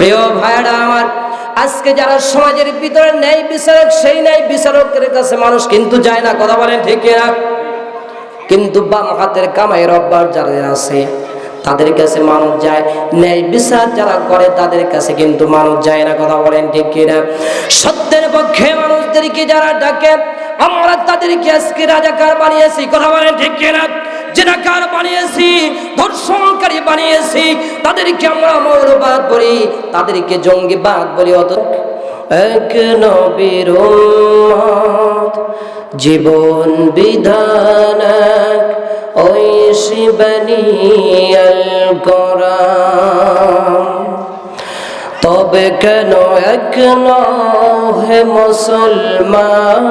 প্রিয় ভাইরা আমার, আজকে যারা সমাজের ভিতরে ন্যায় বিচারক, সেই ন্যায় বিচারকের কাছে মানুষ কিন্তু যায় না, কথা বলেন ঠিক না কিন্তু বাম হাতের কামাই রব্বার যারা আছে, তাদের কাছে মানুষ যায়, ন্যায় বিচার যারা করে, তাদের কাছে কিন্তু মানুষ যায় না, কথা বলেন ঠিক কিনা? সত্যের পক্ষে মানুষদেরকে যারা ডাকে, আমরা তাদেরকে আজকে রাজাকার বানিয়েছি, কথা বলেন ঠিক কিনা? জেনাকার বানিয়েছি, ধর্ষণকারী বানিয়েছি, তাদেরকে আমরা মৌলবাদ বলি, তাদেরকে জঙ্গিবাদ বলি অত। এক নবীর জীবন বিধান ওই শিবনী আল তবে কেন এক হে মুসলমান?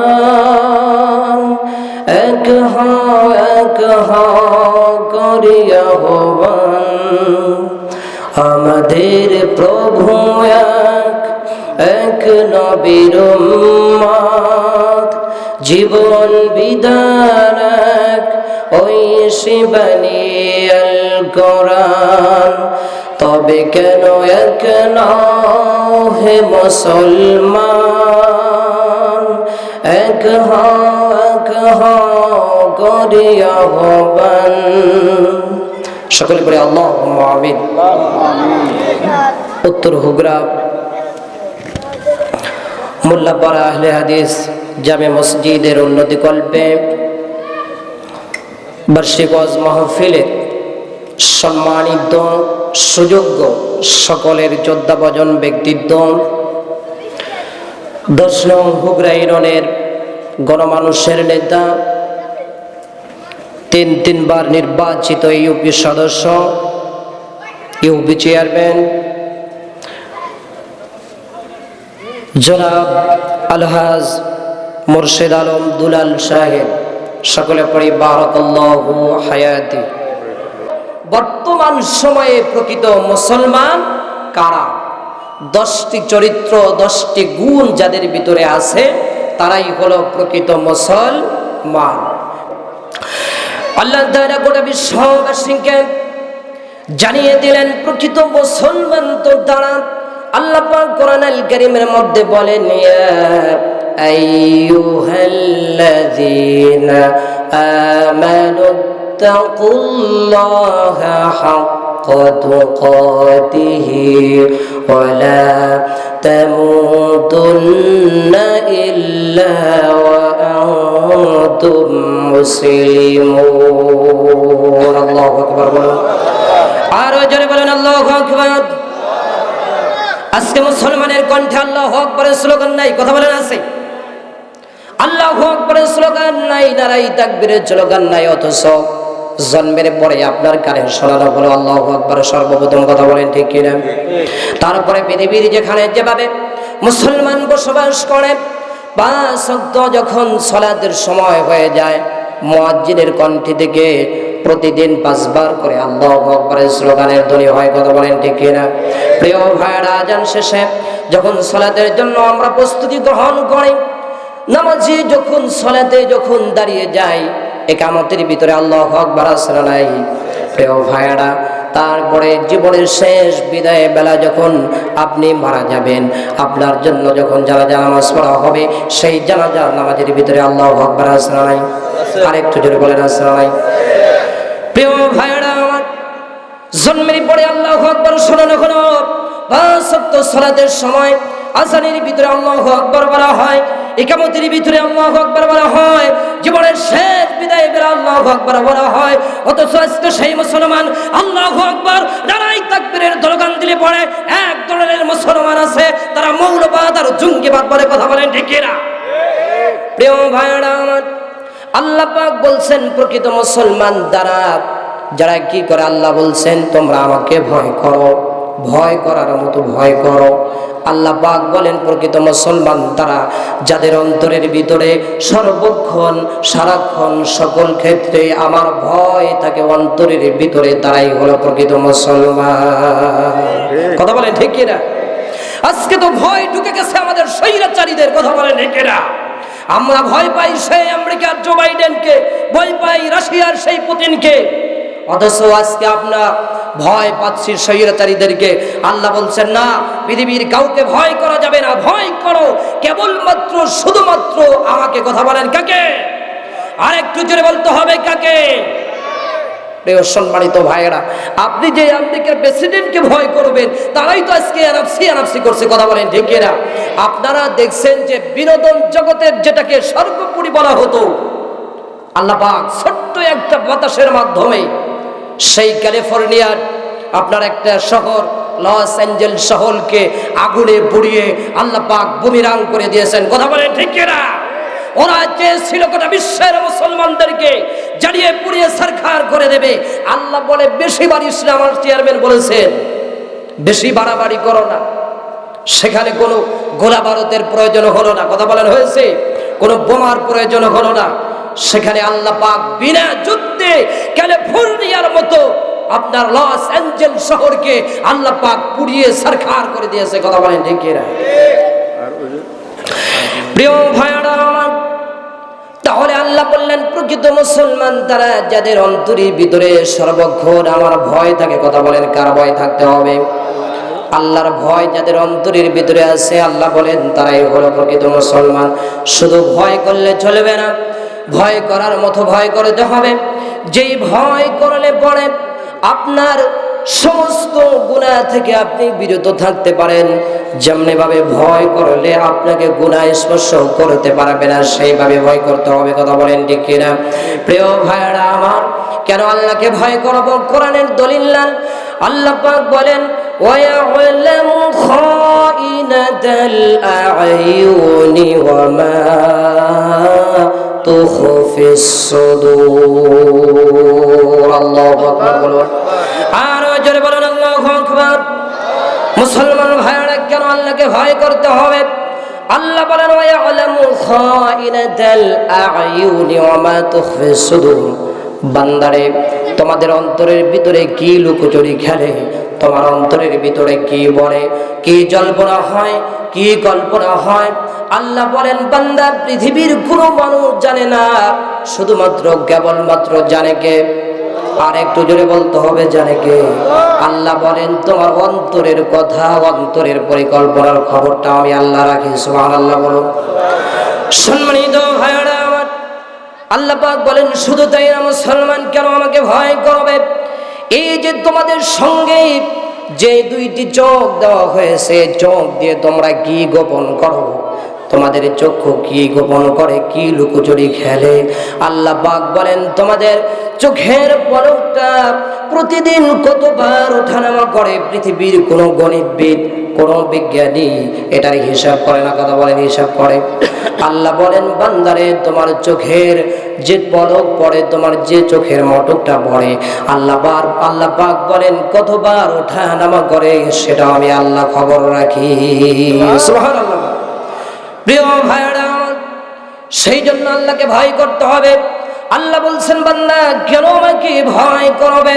এক হ এক হ করিয়া হবান আমাদের প্রভু এক এক নবীর জীবন এক, ওই শিবানী আল কোরআন তবে কেন এক হে মুসলমান? সকলে করে আল্লাহ উত্তর হুগরা। মোল্লাপাড়া আহলে হাদিস জামে মসজিদের উন্নতি কল্পে বার্ষিক মাহফিলে সম্মানিত, সুযোগ্য সকলের যোদ্ধাভজন ব্যক্তিত্ব। দশ নং হুগরা ইউনিয়নের গণমানুষের নেতা, তিন তিনবার নির্বাচিত ইউপি সদস্য, ইউপি চেয়ারম্যান, জনাব আলহাজ মুর্শেদ আলম দুলাল সাহেব, সকলে পড়ি বারকাল্লাহু হায়াতি। বর্তমান সময়ে প্রকৃত মুসলমান কারা? দশটি চরিত্র, দশটি গুণ যাদের ভিতরে আছে তারাই হলো প্রকৃত মুসলমান। আল্লাহ তাআলা গোটা বিশ্ববাসীকে জানিয়ে দিলেন, প্রকৃত মুসলমান তো তারা আল্লাহ কোরআন আল কারীমের মধ্যে বলেন, ইয়া আইয়ুহাল্লাযীনা আমানু, তাকুল্লাহা হাক্কা। লা তামুতুন্না ইল্লা ওয়া আনতুম মুসলিমুন আল্লাহু আকবার বলুন আরও বলেন, আল্লাহু আকবার। আজকে মুসলমানের কণ্ঠে আল্লাহ আকবরের স্লোগান নাই, কথা বলেন আছে? আল্লাহ আকবরের স্লোগান নাই, নারাই তাকবীরের স্লোগান নাই, অথচ জন্মের পরে আপনার কানে শোনানো হলো, আল্লাহ আকবরের সর্বপ্রথম কথা বলেন, ঠিক কিনা? তারপরে পৃথিবীর যেখানে যেভাবে মুসলমান বসবাস করে, পাঁচ যখন সলাতের সময় হয়ে যায়, মুয়াজ্জিনের কণ্ঠে থেকে প্রতিদিন পাঁচবার করে আল্লাহ আকবরের স্লোগানের ধ্বনি হয়, কথা বলেন, ঠিক কিনা? প্রিয় ভাইরা আজান শেষে যখন সলাতের জন্য আমরা প্রস্তুতি গ্রহণ করি, নামাজি যখন সলাতে যখন দাঁড়িয়ে যাই একামতের ভিতরে আল্লাহ আকবর আসরা নাই। প্রিয় ভাইরা তারপরে জীবনের শেষ বিদায় বেলা যখন আপনি মারা যাবেন, আপনার জন্য যখন জানাজা নামাজ পড়া হবে, সেই জানাজা নামাজের ভিতরে আল্লাহ আকবর আসরা আরেকটু জোরে বলেন আসরা নাই। প্রিয় ভাইরা আমার জন্মের পরে আল্লাহ আকবর শোনানো হলো। বা সপ্ত সলাতের সময় আজানের ভিতরে আল্লাহ আকবর বলা হয়, একামতির ভিতরে আল্লাহ আকবর বলা হয়, জীবনের শেষ বিদায় বেলা আল্লাহ আকবর বলা হয়। অথচ আজকে সেই মুসলমান আল্লাহ আকবর নারাই তাকবীরের দরগান দিলে পড়ে, এক ধরনের মুসলমান আছে, তারা মৌলবাদ আর জঙ্গিবাদ বলে কথা বলেন, ঠিক না? প্রিয় ভাইরা আমার, আল্লাহ পাক বলছেন, প্রকৃত মুসলমান দ্বারা, যারা কি করে আল্লাহ বলছেন, তোমরা আমাকে ভয় করো, ভয় করার মতো ভয় করো। আল্লাহ পাক বলেন প্রকৃত মুসলমান তারা যাদের অন্তরের ভিতরে সর্বক্ষণ সারাক্ষণ সকল ক্ষেত্রে আমার ভয় থাকে অন্তরের ভিতরে তারাই হলো প্রকৃত মুসলমান। কথা বলেন ঠিক কিনা? আজকে তো ভয় ঢুকে গেছে আমাদের স্বৈরাচারীদের কথা বলেন ঠিক কিনা? আমরা ভয় পাই সেই আমেরিকার জো বাইডেনকে ভয় পাই রাশিয়ার সেই পুতিনকে। অথচ আজকে আপনার ভয় পাচ্ছি স্বৈরাচারীদেরকে আল্লাহ বলছেন, না, পৃথিবীর কাউকে ভয় করা যাবে না। ভয় করো। কেবলমাত্র, শুধুমাত্র আমাকে কথা বলেন কাকে? আর একটু জোরে বলতে হবে কাকে? প্রিয় সম্মানিত ভাইয়েরা, আপনি যে আমেরিকার প্রেসিডেন্টকে ভয় করবেন, তারাই তো আজকে এনআফসি এনআফসি করছে, কথা বলেন ঠিকেরা আপনারা দেখছেন যে বিনোদন জগতের যেটাকে সর্বোপরি বলা হতো, আল্লাহ পাক ছোট্ট একটা বাতাসের মাধ্যমে সেই ক্যালিফোর্নিয়ার, আপনার একটা শহর, লস অ্যাঞ্জেল শহরকে আগুনে পুড়িয়ে আল্লাহ পাক বুমিরাং করে দিয়েছেন। কথা বলেন ঠিকেরা ওরা চেয়েছিল গোটা বিশ্বের মুসলমানদেরকে জ্বালিয়ে পুড়িয়ে সরকার করে দেবে। আল্লাহ বলে, বেশি বার ইসলাম চেয়ারম্যান বলেছেন। বেশি বাড়াবাড়ি করো না। সেখানে কোনো গোলা ভারতের প্রয়োজন হলো না। কথা বলেন হয়েছে? কোনো বোমার প্রয়োজন হলো না। সেখানে আল্লাহ পাক বিনা যুদ্ধে ক্যালিফোর্নিয়ার মতো আপনার লস অ্যাঞ্জেল শহরকে আল্লাহ পাক পুড়িয়ে সরকার করে দিয়েছে, কথা বলেন না প্রিয় আমার, তাহলে আল্লাহ বললেন, প্রকৃত মুসলমান তারা যাদের অন্তরের ভিতরে সর্বক্ষণ আমার ভয় থাকে, কথা বলেন কার ভয় থাকতে হবে? আল্লাহর ভয় যাদের অন্তরের ভিতরে আছে, আল্লাহ বলেন, তারাই হলো প্রকৃত মুসলমান। শুধু ভয় করলে চলবে না ভয় করার মতো ভয় করতে হবে যেই ভয় করলে পরে আপনার সমস্ত গুণা থেকে আপনি বিরত থাকতে পারেন যেমনি ভাবে ভয় করলে আপনাকে গুণা স্পর্শ করতে পারবে না সেইভাবে ভয় করতে হবে কথা বলেন ঠিক কিনা প্রিয় ভাইরা আমার কেন আল্লাহকে ভয় করব কোরআনের দলিল আল্লাহ পাক বলেন ويعلم خائنة الأعين وما تخفي الصدور الله أكبر বলুন আর জোরে বলুন আল্লাহু আকবার মুসলমান ভাইরা কেন আল্লাহকে ভয় করতে হবে আল্লাহ বলেন ওয়ায়ালামু খাইনাতাল আ'য়ুনি ওয়া মা তুখফি সুদুর বান্দারে, তোমাদের অন্তরের ভিতরে কি লুকোচুরি খেলে? তোমার অন্তরের ভিতরে কি বলে? কি জল্পনা হয়? কি কল্পনা হয়? আল্লাহ বলেন, বান্দা, পৃথিবীর কোনো মানুষ জানে না, শুধুমাত্র কেবলমাত্র জানে কে? আর একটু জোরে বলতে হবে, জানে কে? আল্লাহ বলেন, তোমার অন্তরের কথা, অন্তরের পরিকল্পনার খবরটা আমি আল্লাহ রাখি সুবহান আল্লাহ বলো সম্মানিত ভাইরা আল্লাহ পাক বলেন, শুধু তাই না মুসলমান, কেন আমাকে ভয় করবে? এই যে তোমাদের সঙ্গে যে দুইটি চোখ দেওয়া হয়েছে, চোখ দিয়ে তোমরা কি গোপন করো? তোমাদের চক্ষু কি গোপন করে, কি লুকোচুরি খেলে? আল্লাহ পাক বলেন, তোমাদের চোখের পলকটা প্রতিদিন কতবার ওঠানামা করে পৃথিবীর কোনো গণিতবিদ, কোন বিজ্ঞানী, এটার হিসাব করে না, কথা বলেন, হিসাব করে। আল্লাহ বলেন, বান্দারে, তোমার চোখের যে পলক পড়ে, তোমার যে চোখের মটকটা পড়ে, আল্লাহ বার, আল্লাহ পাক বলেন, কতবার ওঠা নামা করে সেটা আমি আল্লাহ খবর রাখি। প্রিয় ভাইরা সেই জন্য আল্লাহকে ভয় করতে হবে। আল্লাহ বলছেন, বান্দা, কেন আমাকে ভয় করবে?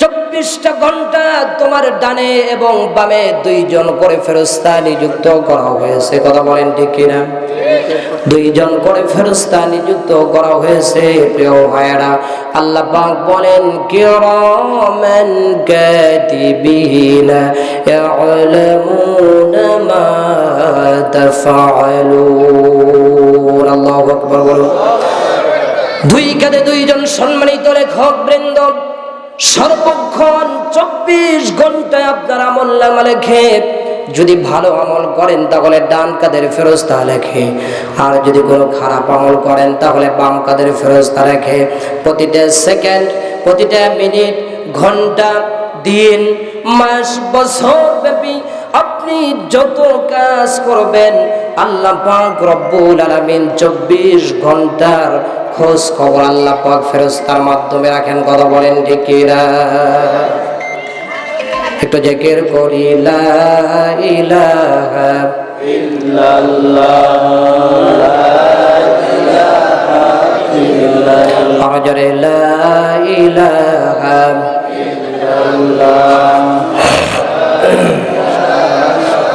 চব্বিশটা ঘণ্টা তোমার ডানে এবং বামে দুইজন করে ফেরস্তা নিযুক্ত করা হয়েছে। কথা বলেন ঠিক কিনা? দুইজন করে ফেরস্তা নিযুক্ত করা হয়েছে, প্রিয় ভাইয়েরা। আল্লাহ পাক বলেন, কিরামান কাতিবিনা ইয়ালামুনা মা তাফআলুন। আল্লাহু আকবার বলুন। দুই কাঁধে দুইজন সম্মানিত লেখক বৃন্দ, সর্বক্ষণ চব্বিশ ঘন্টায় আপনার আমল নামা লেখে। যদি ভালো আমল করেন তাহলে ডান কাদের ফেরস্তা লেখে। আর যদি কোনো খারাপ আমল করেন তাহলে বাম কাদের ফেরস্তা লেখে। প্রতিটা সেকেন্ড, প্রতিটা মিনিট, ঘণ্টা, দিন, মাস, বছর ব্যাপী আপনি যত কাজ করবেন, আল্লাহ পাক রব্বুল আলামিন চব্বিশ ঘণ্টার খোঁজ খবর আল্লাহ পাক ফেরস্তার মাধ্যমে রাখেন। কথা বলেন ঠিকিরা একটু জেকের করি, লা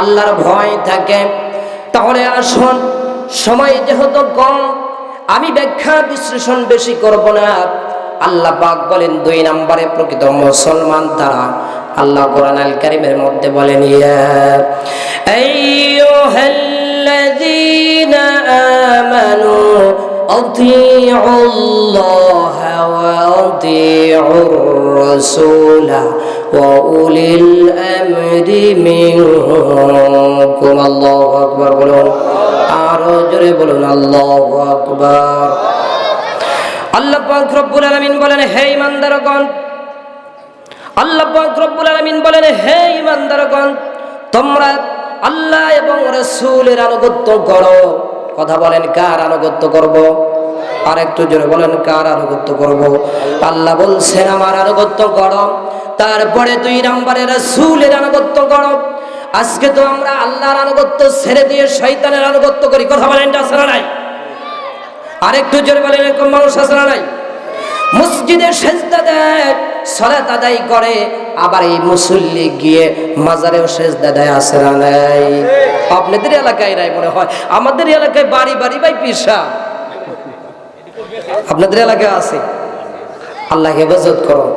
আল্লাহর ভয় থাকে তাহলে আসুন সময় যেহেতু কম আমি ব্যাখ্যা বিশ্লেষণ বেশি করব না আল্লাহ পাক বলেন দুই নম্বরে প্রকৃত মুসলমান তারা আল্লাহ কোরআন আল কারিমের মধ্যে বলেন ইয়া আইয়ুহাল্লাযীনা আমানু أطيعوا الله وأطيعوا الرسول وأولي الأمر منكم الله أكبر বলুন আরো জোরে বলুন আল্লাহু আকবার আল্লাহ পাক রব্বুল আলামিন বলেন হে ইমানদারগণ আল্লাহ পাক রব্বুল আলামিন বলেন হে ইমানদারগণ তোমরা আল্লাহ এবং রাসূলের আনুগত্য করো কথা বলেন কার আনুগত্য করব আর একটু জোরে বলেন, কার আনুগত্য করব? আল্লাহ বলছেন, আমার আনুগত্য করো। তারপরে দুই নম্বরে রাসূলের আনুগত্য করো। আজকে তো আমরা আল্লাহর আনুগত্য ছেড়ে দিয়ে শয়তানের আনুগত্য করি। কথা বলেন এটা আসলে নাই? আরেকটু জোরে বলেন, এরকম মানুষ আছে না নাই? মসজিদে সেজদা দেয়, সলাত আদায় করে, আবার এই মুসল্লি গিয়ে মাজারেও সেজদা দেয়, আছে না নাই? আপনাদের এলাকায় নাই মনে হয়? আমাদের এলাকায় বাড়ি বাড়ি বাই পিসা। আপনাদের এলাকায় আছে? আল্লাহ হেফাজত করো।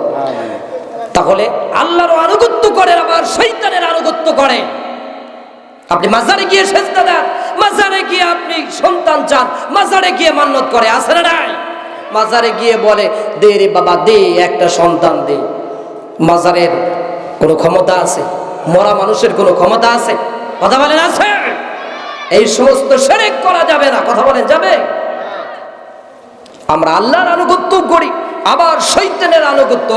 তাহলে আল্লাহর আনুগত্য করেন আবার শৈতানের আনুগত্য করেন আপনি মাজারে গিয়ে সেজদা দেন, মাজারে গিয়ে আপনি সন্তান চান, মাজারে গিয়ে মান্নত করে আসে না নাই? মাজারে গিয়ে বলে, দে রে বাবা, দে, একটা সন্তান দে। মাজারের কোনো ক্ষমতা আছে? মরা মানুষের কোনো ক্ষমতা আছে? কথা বলেন, আছে? এই সমস্ত সেরেক করা যাবে না। কথা বলেন, যাবে? আমরা আল্লাহর আনুগত্য করি, আবার শৈতানের আনুগত্য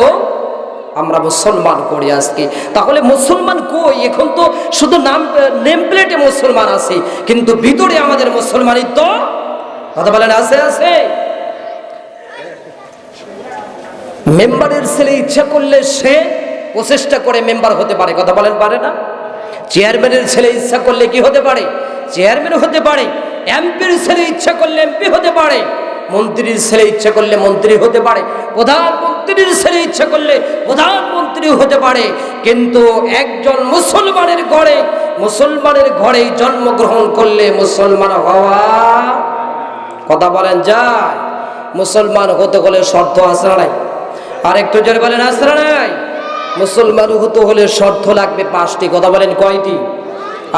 আমরা মুসলমান করি আজকে। তাহলে মুসলমান কই? এখন তো শুধু নাম নেম প্লেটে মুসলমান আছে, কিন্তু ভিতরে আমাদের মুসলমানিত্ব কথা বলেন, আছে আছে? মেম্বারের ছেলে ইচ্ছা করলে সে প্রচেষ্টা করে মেম্বার হতে পারে, কথা বলেন, পারে না? চেয়ারম্যানের ছেলে ইচ্ছা করলে কি হতে পারে? চেয়ারম্যান হতে পারে, এমপির ছেলে ইচ্ছা করলে এমপি হতে পারে। মন্ত্রীর ছেলে ইচ্ছে করলে মন্ত্রী হতে পারে, প্রধানমন্ত্রীর ছেলে ইচ্ছে করলে প্রধানমন্ত্রী হতে পারে, কিন্তু একজন মুসলমানের ঘরে, মুসলমানের ঘরেই জন্মগ্রহণ করলে মুসলমান হওয়া কথা বলেন যায়। মুসলমান হতে হলে শর্ত না নাই? আর একটু জোরে বলেন না নাই? মুসলমান হতে হলে শর্ত লাগবে পাঁচটি, কথা বলেন কয়টি?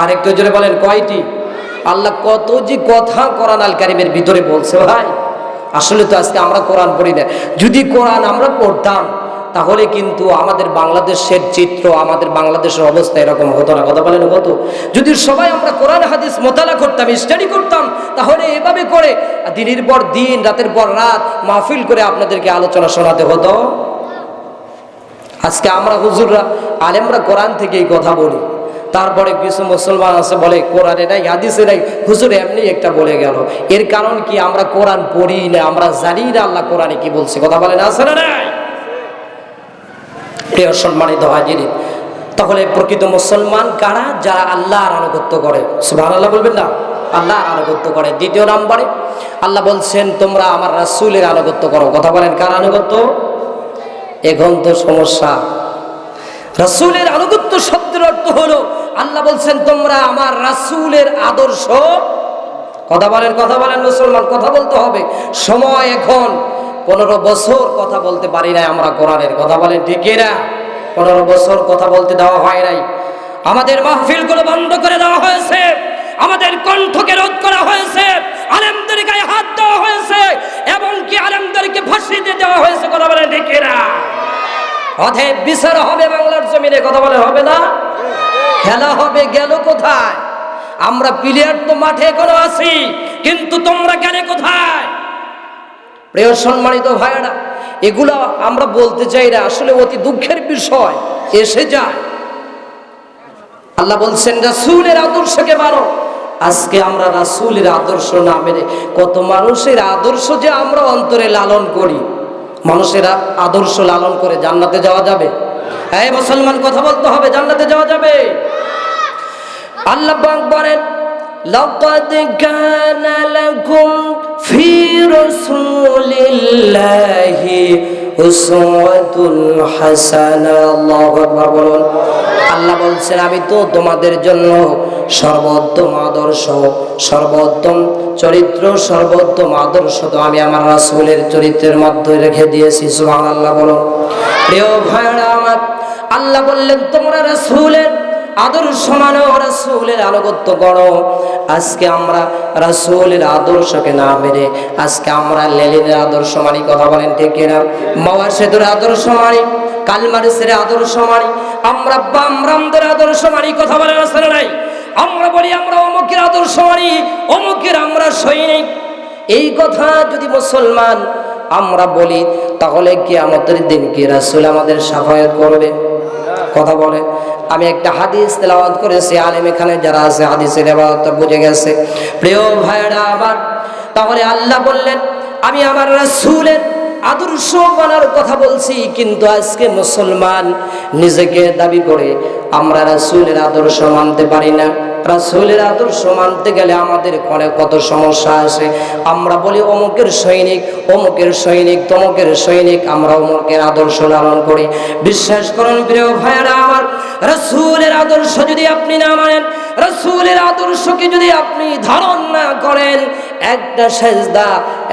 আর একটু জোরে বলেন কয়টি? আল্লাহ কত যে কথা কোরআন আল কারিমের ভিতরে বলছে ভাই। আসলে তো আজকে আমরা কোরআন পড়ি না। যদি কোরআন আমরা পড়তাম, তাহলে কিন্তু আমাদের বাংলাদেশের চিত্র, আমাদের বাংলাদেশের অবস্থা এরকম হতো না। কথা বলেন হতো? যদি সবাই আমরা কোরআন, হাদিস মোতালা করতাম স্টাডি করতাম, তাহলে এভাবে করে দিনের পর দিন, রাতের পর রাত মাহফিল করে আপনাদেরকে আলোচনা শোনাতে হতো। আজকে আমরা হুজুররা, আলেমরা কোরআন থেকে এই কথা বলি। তারপরে কিছু মুসলমান আছে বলে, কোরআনে নাই, হাদিসে নাই। হুজুর এমনি একটা বলে গেল। এর কারণ কি? আমরা কোরআন পড়ি না, আমরা জানি না আল্লাহ কোরআনে কি বলছে। কথা আছে না নাই? প্রিয় সম্মানিত হাজির, তাহলে প্রকৃত মুসলমান কারা? যারা আল্লাহর আনুগত্য করে। সুবাহ আল্লাহ বলবেন না? আল্লাহর আনুগত্য করে। দ্বিতীয় নম্বরে, আল্লাহ বলছেন, তোমরা আমার রাসুলের আনুগত্য করো। কথা বলেন, কার আনুগত্য? এখন তো সমস্যা। রাসুলের আনুগত্য শব্দের অর্থ হলো আল্লাহ বলছেন, তোমরা আমার রাসুলের আদর্শ কথা বলেন কথা বলেন, মুসলমান, কথা বলতে হবে। সময় এখন, পনেরো বছর কথা বলতে পারি নাই আমরা কোরআনের, কথা বলেন ঠিক না পনেরো বছর কথা বলতে দেওয়া হয় নাই। আমাদের মাহফিলগুলো বন্ধ করে দেওয়া হয়েছে। আমাদের কণ্ঠকে রোধ করা হয়েছে। আলেমদের গায়ে হাত দেওয়া হয়েছে। এবং কি আলেমদেরকে দিয়ে দেওয়া হয়েছে, কথা বলেন ঠিক না অধেব বিচার হবে বাংলার জমিনে, কথা বলে হবে না? খেলা হবে, গেল কোথায়? আমরা প্লেয়ার তো মাঠে এখনও আছি, কিন্তু তোমরা গেলে কোথায়? প্রিয় সম্মানিত ভাইয়েরা, এগুলো আমরা বলতে চাই না, আসলে অতি দুঃখের বিষয়, এসে যায়। আল্লাহ বলছেন, রাসূলের আদর্শকে মানো। আজকে আমরা রাসূলের আদর্শ না মেনে, কত মানুষের আদর্শ যে আমরা অন্তরে লালন করি। মানুষের আদর্শ লালন করে জান্নাতে যাওয়া যাবে? হ্যাঁ মুসলমান কথা বলতে হবে জান্নাতে যাওয়া যাবে। আল্লাহ বলেন لقد كان لكم في رسول الله أسوة حسنة الله أكبر বলুন আল্লাহ বলছেন আমি তো তোমাদের জন্য সর্বোত্তম আদর্শ সর্বোত্তম চরিত্র সর্বোত্তম আদর্শ তো আমি আমার রাসূলের চরিত্রের মধ্যে রেখে দিয়েছি সুবহানাল্লাহ বলুন প্রিয় ভাইরা আমার আল্লাহ বললেন তোমরা রাসূলের আদর্শ মানো রাসূলের আনুগত্য করো আজকে আমরা রাসূলের আদর্শকে না মেনে আজকে আমরা লেলিনের আদর্শ মানি, কথা বলেন ঠিক কিনা? মাওয়ার সেতুর আদর্শ মানি, কালমারিসের আদর্শ মানি, আমরা বামরামদের আদর্শ মানি, কথা বলেন আসলে নাই? আমরা বলি আমরা অমুকের আদর্শ মানি, অমুকের আমরা সৈনিক। এই কথা যদি মুসলমান আমরা বলি, তাহলে কি আমাদের দিন কি রাসূল আমাদের সাফায়াত করবে? কথা বলে। আমি একটা হাদিস তেলাওয়াত করেছি, আলেম এখানে যারা আছে, হাদিসের এবারত বুঝে গেছে। প্রিয় ভাইরা আবার তাহলে আল্লাহ বললেন, আমি আমার রাসূলের আদর্শ মানার কথা বলছি, কিন্তু আজকে মুসলমান নিজেকে দাবি করে আমরা রাসূলের আদর্শ মানতে পারি না। রাসূলের আদর্শ মানতে গেলে আমাদের ঘরে কত সমস্যা আসে। আমরা বলি, অমুকের সৈনিক অমুকের সৈনিক, তমুকের সৈনিক আমরা অমুকের আদর্শ লালন করি। বিশ্বাস করুন প্রিয় ভাইয়েরা আমার, রাসুলের আদর্শ যদি আপনি না মানেন রাসূলের আদর্শকে যদি আপনি ধারণ না করেন, একটা সেজদা,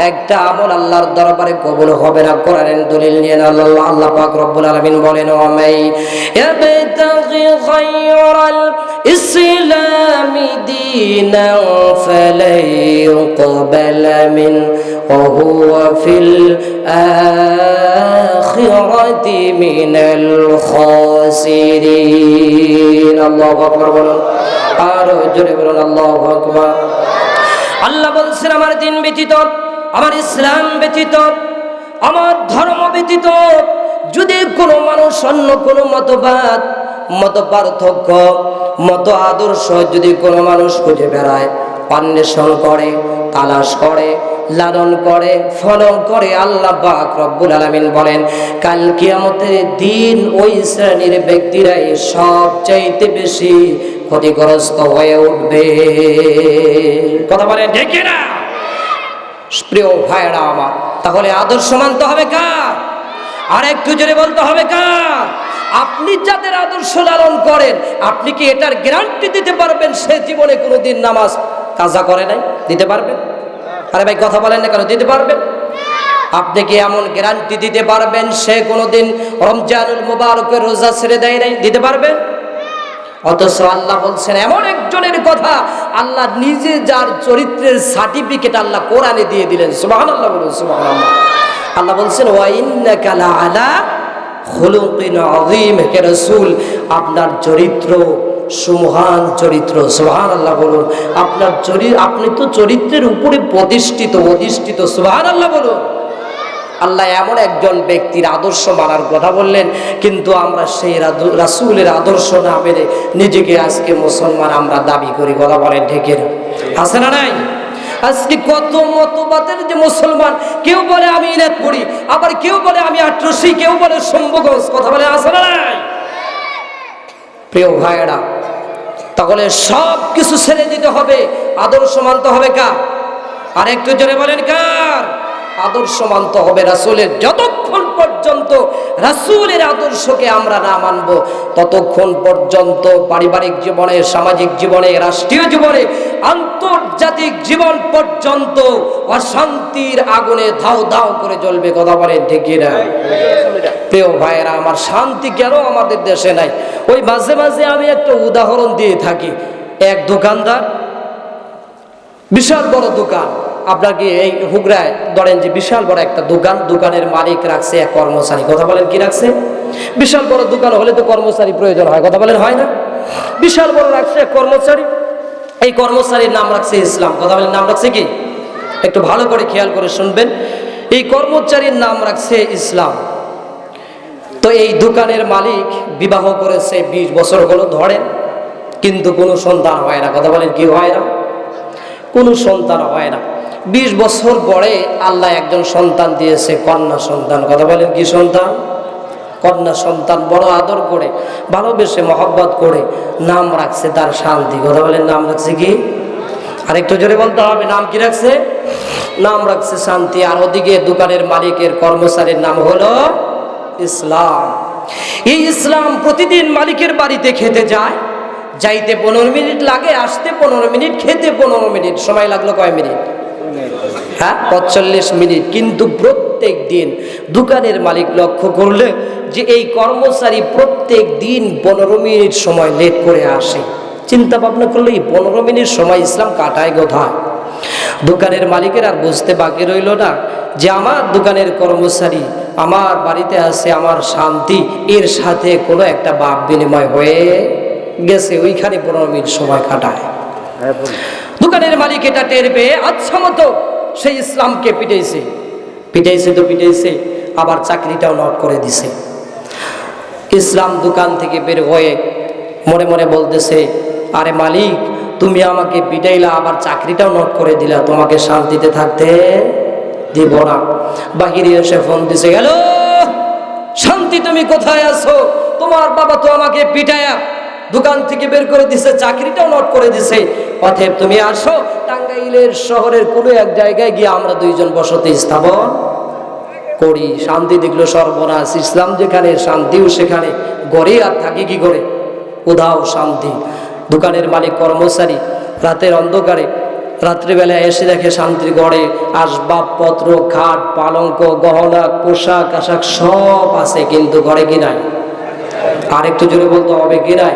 একটা আমল আল্লাহর দরবারে কবুল হবে না। কোরআনের দলিল নিয়ে আল্লাহ আল্লাহ পাক রব্বুল আলামিন বলেন ও মাই ইয়াবতাগি খায়রাল ইসলাম দীনান ফালাই মিন হুয়া ফিল আখিরাতি মিনাল খাসিরিন আল্লাহু আকবার বলুন। আর জোরে বলুন আল্লাহু আকবার আল্লাহ বলছেন, আমার দিন ব্যতীত, আমার ইসলাম ব্যতীত, আমার ধর্ম ব্যতীত, যদি কোনো মানুষ অন্য কোনো মতবাদ, মত পার্থক্য, মত আদর্শ যদি কোনো মানুষ খুঁজে বেড়ায় অন্বেষণ করে, তালাশ করে, লালন করে, ফলন করে আল্লাহ রব্বুল আলামিন বলেন, কাল কিয়ামতের দিন ওই শ্রেণির ব্যক্তিরাই সবচাইতে বেশি ক্ষতিগ্রস্ত হয়ে উঠবে। কথা বলেন ঠিক না প্রিয় ভাইরা আমার, তাহলে আদর্শ মানতে হবে কার? আর একটু জোরে বলতে হবে কার? আপনি যাদের আদর্শ লালন করেন, আপনি কি এটার গ্যারান্টি দিতে পারবেন সে জীবনে কোনোদিন নামাজ কাজা করে নাই, দিতে পারবেন আরে ভাই, কথা বলেন না কেন, দিতে পারবেন আপনি কি এমন গ্যারান্টি দিতে পারবেন? সে কোনোদিন রমজানুল মুবারকের রোজা ছেড়ে দেয় নাই, দিতে পারবেন অথচ আল্লাহ বলছেন, এমন একজনের কথা আল্লাহ নিজে যার চরিত্রের সার্টিফিকেট আল্লাহ কোরআনে দিয়ে দিলেন। সুবাহান আল্লাহ বলুন সুবাহান আল্লাহ আল্লাহ বলছেন আলা আপনার চরিত্র সুমহান চরিত্র। সুবহান আল্লাহ বলুন। আপনার চরিত্র আপনি তো চরিত্রের উপরে প্রতিষ্ঠিত, অধিষ্ঠিত। সুবহান আল্লাহ বলুন। আল্লাহ এমন একজন ব্যক্তির আদর্শ মানার কথা বললেন, কিন্তু আমরা সেই রাসূলের আদর্শ না মেনে নিজেকে আজকে মুসলমান আমরা দাবি করি, কথা বলেন ঢেকে আছে না নাই? আজকে কত মতবাদের যে মুসলমান, কেউ বলে আমি ইনাত পড়ি আবার কেউ বলে আমি আট্রসি, কেউ বলে শম্ভুগঞ্জ, কথা বলে আসে না নাই? প্রিয় ভাইয়েরা তাহলে সব কিছু ছেড়ে দিতে হবে। আদর্শ মানতে হবে কার? আর একটু জোরে বলেন কার? আদর্শ মানতে হবে রাসুলের। যতক্ষণ পর্যন্ত রাসুলের আদর্শকে আমরা না মানব, ততক্ষণ পর্যন্ত পারিবারিক জীবনে, সামাজিক জীবনে, রাষ্ট্রীয় জীবনে আন্তর্জাতিক জীবন পর্যন্ত অশান্তির আগুনে ধাও ধাও করে জ্বলবে, কথা বলেন ঠিক না প্রিয় ভাইয়েরা, আমার শান্তি কেন আমাদের দেশে নাই? ওই মাঝে মাঝে আমি একটা উদাহরণ দিয়ে থাকি। এক দোকানদার, বিশাল বড় দোকান। আপনাকে এই হুগরায় ধরেন যে বিশাল বড় একটা দোকান, দোকানের মালিক রাখছে, এক কর্মচারী, কথা বলেন কি রাখছে? বিশাল বড় দোকান হলে তো কর্মচারী প্রয়োজন হয়, কথা বলেন হয় না? বিশাল বড় রাখছে এক কর্মচারী এই কর্মচারীর নাম রাখছে ইসলাম। কথা বলেন, নাম রাখছে কি? একটু ভালো করে খেয়াল করে শুনবেন। এই কর্মচারীর নাম রাখছে ইসলাম। তো এই দোকানের মালিক বিবাহ করেছে বিশ বছর হলো ধরেন, কিন্তু কোনো সন্তান হয় না। কথা বলেন কি হয় না? কোনো সন্তান হয় না। বিশ বছর পরে আল্লাহ একজন সন্তান দিয়েছে, কন্যা সন্তান। কথা বলেন, কি সন্তান? কন্যা সন্তান বড় আদর করে, ভালোবেসে মহব্বত করে নাম রাখছে তার শান্তি। কথা বলেন, নাম রাখছে কি? আরেকটু জোরে বলতে হবে, নাম কি রাখছে? নাম রাখছে শান্তি। আর ওদিকে দোকানের মালিকের কর্মচারীর নাম হলো ইসলাম। এই ইসলাম প্রতিদিন মালিকের বাড়িতে খেতে যায়। যাইতে পনেরো মিনিট লাগে, আসতে পনেরো মিনিট, খেতে পনেরো মিনিট। সময় লাগল কয় মিনিট? হ্যাঁ? পঁচল্লিশ মিনিট। কিন্তু প্রত্যেক দিন দোকানের মালিক লক্ষ্য করলে যে এই কর্মচারী প্রত্যেক দিন পনেরো মিনিট সময় লেট করে আসে। চিন্তা ভাবনা করলে এই পনেরো মিনিট সময় ইসলাম কাটায় কোথায়? দোকানের মালিকের আর বুঝতে বাকি রইল না যে আমার দোকানের কর্মচারী আমার বাড়িতে আছে আমার শান্তি এর সাথে কোনো একটা বাপ বিনিময় হয়ে গেছে ওইখানে পনেরো মিনিট সময় কাটায়। দোকানের মালিক এটা টের পেয়ে আচ্ছা মতো সেই ইসলামকে পিটাইছে। পিটাইছে তো পিটাইছে, আবার চাকরিটাও নট করে দিছে। ইসলাম দোকান থেকে বের হয়ে মনে মনে বলতেছে, আরে মালিক, তুমি আমাকে পিটাইলা, আবার চাকরিটাও নট করে দিলা, তোমাকে শান্তিতে থাকতে দিব না। বাহিরে এসে ফোন দিছে গেল শান্তি তুমি কোথায় আছো? তোমার বাবা তো আমাকে পিটায়া দোকান থেকে বের করে দিছে, চাকরিটাও নট করে দিছে। অতএব তুমি আসো, টাঙ্গাইলের শহরের কোনো এক জায়গায় গিয়ে আমরা দুইজন বসতি স্থাপন করি। শান্তি দেখল সর্বনাশ, ইসলাম যেখানে শান্তিও সেখানে। গড়ে আর থাকি কি করে? উধাও শান্তি। দোকানের মালিক কর্মচারী, রাতের অন্ধকারে, রাত্রিবেলায় এসে দেখে শান্তির গড়ে আসবাবপত্র, খাট, পালঙ্ক, গহনা, পোশাক, আশাক সব আছে, কিন্তু ঘরে কি নাই? আরেকটু জোরে বলতে হবে, কি নাই?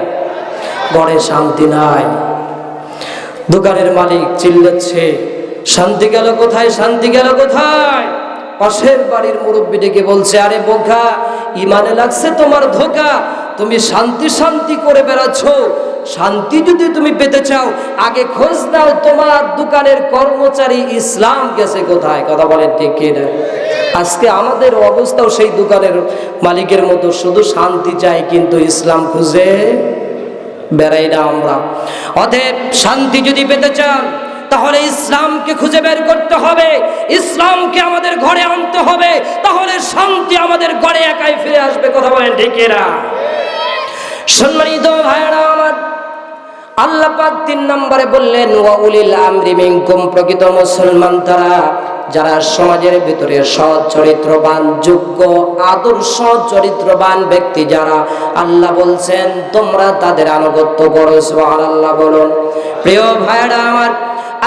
ঘরে শান্তি নাই। দোকানের মালিক চিল্লাচ্ছে, শান্তি গেল কোথায়? শান্তি গেল কোথায়? পাশের বাড়ির মুরব্বী ডেকে বলছে, আরে বোকা, ইমানে লাগছে তোমার ধোকা। তুমি শান্তি শান্তি করে বেড়াচ্ছ। শান্তি যদি তুমি পেতে চাও, আগে খোঁজ নাও তোমার দোকানের কর্মচারী ইসলাম গেছে কোথায়। কথা বলেন ঠিক কিনা? আজকে আমাদের অবস্থাও সেই দোকানের মালিকের মতো, শুধু শান্তি চাই কিন্তু ইসলাম খুঁজে বেড়াই না আমরা। অতএব শান্তি যদি পেতে চান, তাহলে ইসলামকে খুঁজে বের করতে হবে, ইসলামকে আমাদের ঘরে আনতে হবে, তাহলে শান্তি আমাদের ঘরে একাই ফিরে আসবে, কথা বলেন ঠিক না সম্মানিত ভাইরা আমার আল্লাহ পাক তিন নম্বরে বললেন, ওয়া উলিল আমরি মিনকুম প্রকৃত মুসলমান তারা, যারা সমাজের ভিতরে সৎ চরিত্রবান, যোগ্য, আদর্শ চরিত্রবান ব্যক্তি যারা, আল্লাহ বলছেন, তোমরা তাদের আনুগত্য করো সুবহানাল্লাহ বলুন। প্রিয় ভাইরা আমার,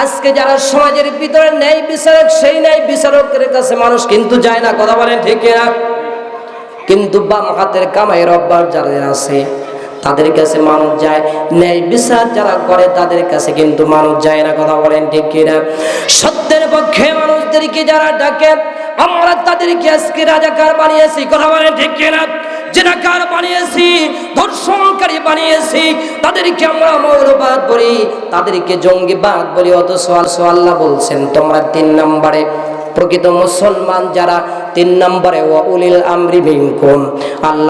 আজকে যারা সমাজের ভিতরে ন্যায় বিচারক, সেই ন্যায় বিচারকের কাছে মানুষ কিন্তু যায় না, কথা বলেন ঠিক না কিন্তু বাম হাতের কামাই রব্বার যাদের আছে তাদের কাছে মানুষ যায়, ন্যায় বিচার যারা করে তাদের কাছে কিন্তু মানুষ যায় না, কথা বলেন ঠিক কিনা? সত্যের পক্ষে মানুষদেরকে যারা ডাকে, আমরা তাদেরকে আজকে রাজাকার বানিয়েছি, কথা বলেন ঠিক কিনা? বানিয়েছি, ধর্ষণকারী বানিয়েছি, তাদেরকে আমরা মৌলবাদ বলি, তাদেরকে জঙ্গিবাদ বলি অত সোয়াল সোয়াল্লাহ বলছেন, তোমরা তিন নম্বরে প্রকৃত মুসলমান যারা, তিন নম্বরে ও উলিল আমরি আল্লাহ